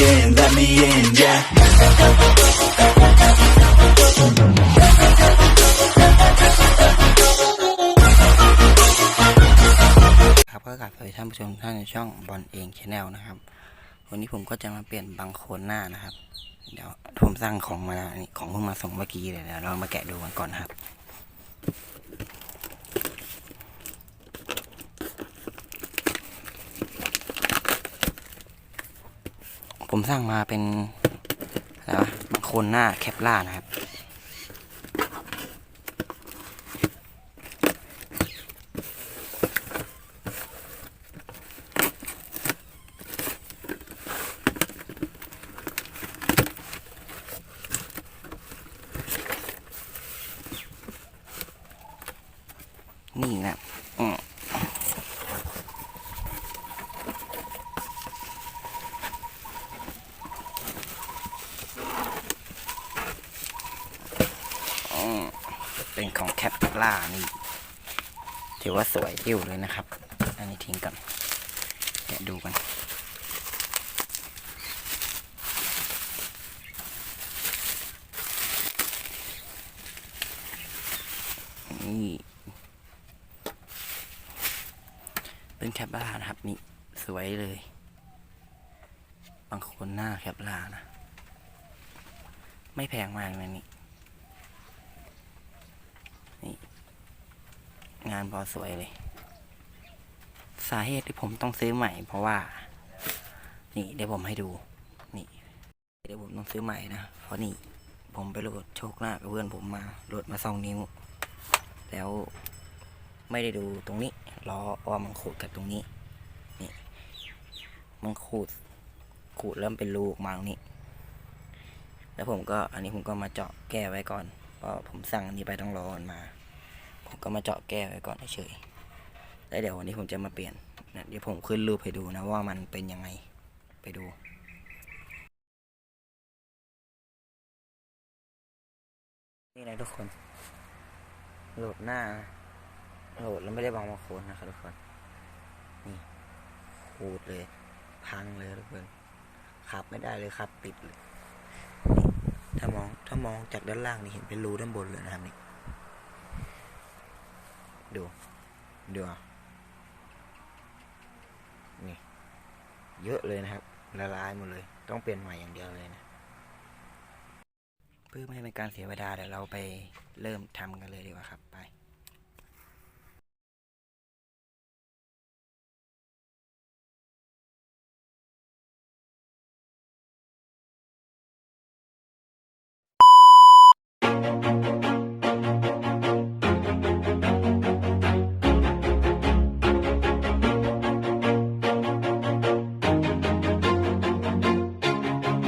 in, let me in, yeah. ครับก็กลับสวัสดีท่านผู้ชมท่านในช่องบอลเองชาแนลนะครับ วันนี้ผมก็จะมาเปลี่ยนบังโคนหน้านะครับ เดี๋ยวผมสั่งของมาแล้วนี่ของเพิ่งมาส่งเมื่อกี้เลยเดี๋ยวเรามาแกะดูกันก่อนนะครับ ผมสั่งมาเป็นอะไรวะบังโคนหน้าแคปล่านะครับ นี่นะอืม เป็นของแคปล่านี่ถือว่าสวยติ้วเลยนะครับ อันนี้ทิ้งก่อนแกะดูกันนี่เป็นแคปล่านะครับ นี่สวยเลย บางคนหน้าแคปล่านะ ไม่แพงมากเลยนี่ งานพอสวยเลย สาเหตุที่ผมต้องซื้อใหม่ เพราะว่า นี่เดี๋ยวผมให้ดู นี่ เดี๋ยวผมต้องซื้อใหม่นะเพราะนี่ ผมไปโหลดโชคหน้ากับเพื่อนผมมาโหลดมาสองนิ้ว แล้วไม่ได้ดูตรงนี้ล้อว่ามันขูดกับตรงนี้ นี่มันขูดขูดเริ่มเป็นรูออกมาตรงนี้ แล้วผมก็อันนี้ผมก็มาเจาะแก้ไว้ก่อนเพราะผมสั่งอันนี้ไปต้องรอมันมา ผมก็มาเจาะแก้ไว้ก่อนเฉยแล้วเดี๋ยววันนี้ผมจะมาเปลี่ยนนะเดี๋ยวผมขึ้นรูปให้ดูนะว่ามันเป็นยังไงไปดูนี่นะทุกคน โหลดหน้า โหลดแล้วไม่ได้วางมาโคนนะครับทุกคน นี่ขูดเลย พังเลยทุกคนขับไม่ได้เลยครับ ติดเลย ถ้ามองถ้ามองจากด้านล่างนี่เห็นเป็นรูด้านบนเลยนะครับนี่ ดู ดูเอานี่ เยอะเลยนะครับ ละลายหมดเลย ต้องเปลี่ยนใหม่อย่างเดียวเลยนะ เพื่อไม่ให้เป็นการเสียเวลาเดี๋ยวเราไปเริ่มทำกันเลยดีกว่าครับ ไป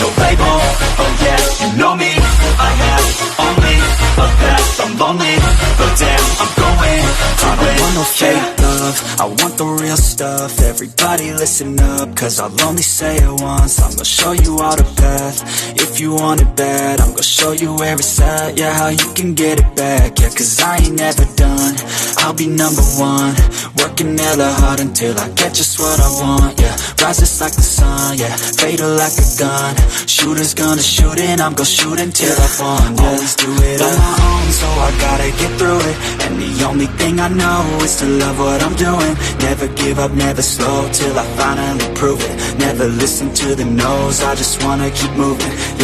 no label, oh yeah, you know me, I have only a path, I'm lonely, but damn, I'm going to I don't want no fake love, I want the real stuff, everybody listen up, cause I'll only say it once, I'm gonna show you all the path, if you want it bad, I'm gonna show you where it's at, yeah, how you can get it back, yeah, cause I ain't never done, I'll be number one. Working hella hard until I get just what I want, yeah Rises like the sun, yeah Fatal like a gun. Shooters gonna shoot and I'm gonna shoot until I fall, yeah. Always do it on my own, so I gotta get through it. And the only thing I know is to love what I'm doing. Never give up, never slow, till I finally prove it. Never listen to the no's, I just wanna keep moving. Yeah,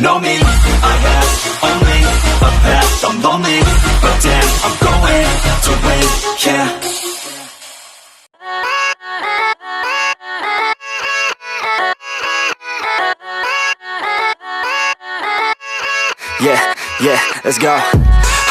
know me, I have only a path, I'm lonely, but damn, I'm going to win, yeah. Yeah, yeah, let's go.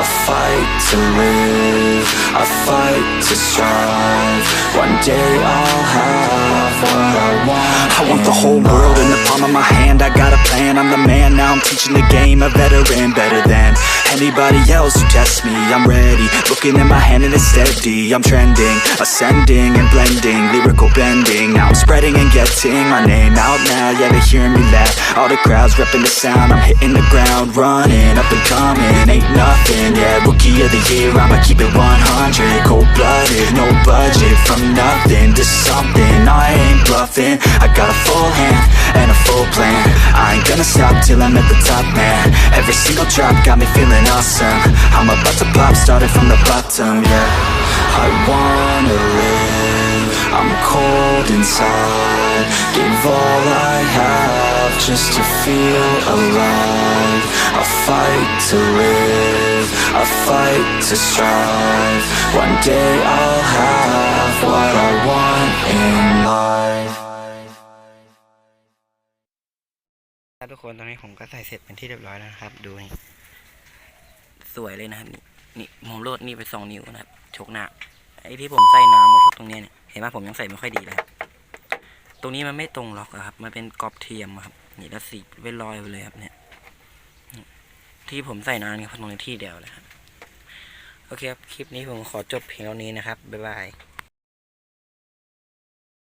I fight to live, I fight to strive. One day I'll have what I want. I want the whole world in the palm of my hand. I got a plan, I'm the man. Now I'm teaching the game, a veteran, better than anybody else who tests me. I'm ready, looking at my hand and it's steady. I'm trending, ascending and blending, lyrical bending. Now I'm spreading and getting my name out now. Yeah, they hearing me laugh. All the crowds repping the sound. I'm hitting the ground, running up and coming. Ain't nothing, yeah. Rookie of the year, I'ma keep it 100. Cold blooded, no budget. From nothing to something, I ain't bluffing. I got a full hand and a full plan. I ain't gonna stop till I'm at the top, man. Every single drop got me feeling awesome. I'm about to pop, started from the bottom, yeah. Cold inside. Give all I have just to feel alive. I fight to live, I fight to strive. One day I'll have what I want in life. ทุกคนตอนนี้ผมก็ใส่เสร็จเป็นที่เรียบร้อยแล้วนะครับ ดูนี่สวยเลยนะครับนี่นี่ผมโลดนี่ไปสองนิ้วนะครับชกหน้าไอ้ที่ผมใส่น้ำมาพราะตรงนี้เนี่ยเห็นไหมผมยังใส่ไม่ค่อยดีเลยครับ ตรงนี้มันไม่ตรงล็อกครับ มันเป็นกรอบเทียมครับ นี่แล้วสีเป็นรอยไปเลยครับเนี่ย ที่ผมใส่นานครับตรงนี้ที่เดียวเลยครับ โอเคครับ คลิปนี้ผมขอจบเพียงเท่านี้นะครับ บ๊ายบาย